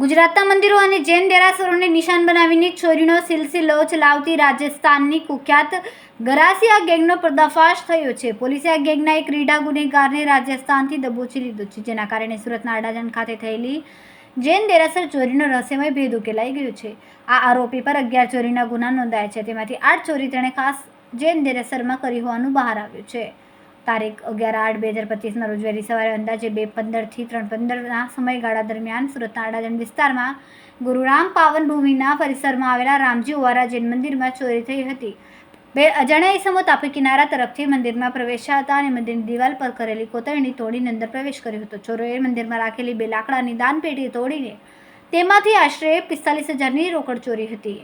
ગુજરાતના મંદિરો અને જૈન દેરાસરોને નિશાન બનાવીને ચોરીનો સિલસિલો ચલાવતી રાજસ્થાનની કુખ્યાત ગરાસિયા ગેંગનો પર્દાફાશ થયો છે. પોલીસે આ ગેંગના એક રીઢા ગુનેગારને રાજસ્થાનથી દબોચી લીધો છે, જેના કારણે સુરતના અડાજણ ખાતે થયેલી જૈન દેરાસર ચોરીનો રહસ્યમય ભેદ ઉકેલાઈ ગયો છે. આ આરોપી પર અગિયાર ચોરીના ગુના નોંધાયા છે, તેમાંથી આઠ ચોરી તેણે ખાસ જૈન દેરાસરમાં કરી હોવાનું બહાર આવ્યું છે. તારીખ અગિયાર આઠ બે હજાર પચીસના રોજ વહેલી સવારે અંદાજે બે પંદરથી ત્રણ પંદરના સમયગાળા દરમિયાન સુરતના અડાજણ વિસ્તારમાં ગુરુરામ પાવન ભૂમિના પરિસરમાં આવેલા રામજી ઓવારા જૈન મંદિરમાં ચોરી થઈ હતી. બે અજાણ્યા ઇસમો તાપી કિનારા તરફથી મંદિરમાં પ્રવેશ્યા હતા અને મંદિરની દિવાલ પર કરેલી કોતરણી તોડીને અંદર પ્રવેશ કર્યો હતો. ચોરોએ મંદિરમાં રાખેલી બે લાકડાની દાનપેટી તોડીને તેમાંથી આશરે પિસ્તાલીસ હજારની રોકડ ચોરી હતી.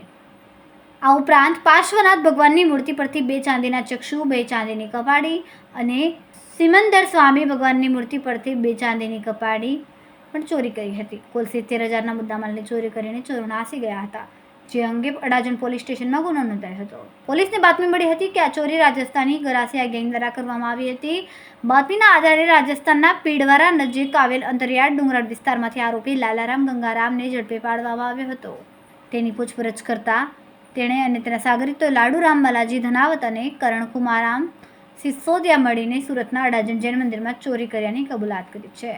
આ ઉપરાંત પાર્શ્વનાથ ભગવાનની મૂર્તિ પરથી બે ચાંદીના ચક્ષુ, બે ચાંદીની કપાડી અને સિમંદર સ્વામી ભગવાનની મૂર્તિ પરથી બે ચાંદીની કપાડી પણ ચોરી કરી હતી. કુલ સિત્તેર હજારના મુદ્દામાલની ચોરી કરીને ચોરો નાસી ગયા હતા, જે અંગે અડાજણ પોલીસ સ્ટેશનમાં ગુનો નોંધાયો હતો. પોલીસને બાતમી મળી હતી કે આ ચોરી રાજસ્થાની ગરાસિયા ગેંગ દ્વારા કરવામાં આવી હતી. બાતમીના આધારે રાજસ્થાનના પીડવારા નજીક આવેલ અંતરિયાળ ડુંગરાળ વિસ્તારમાંથી આરોપી લાલારામ ગંગારામને ઝડપે પાડવામાં આવ્યો હતો. તેની પૂછપરછ કરતા તેણે અને તેના સાગરીતો લાડુરામ બાલાજી ધનાવત અને કરણકુમારામ સિસોદિયા મળીને સુરતના અડાજણ જૈન મંદિરમાં ચોરી કર્યાની કબૂલાત કરી છે.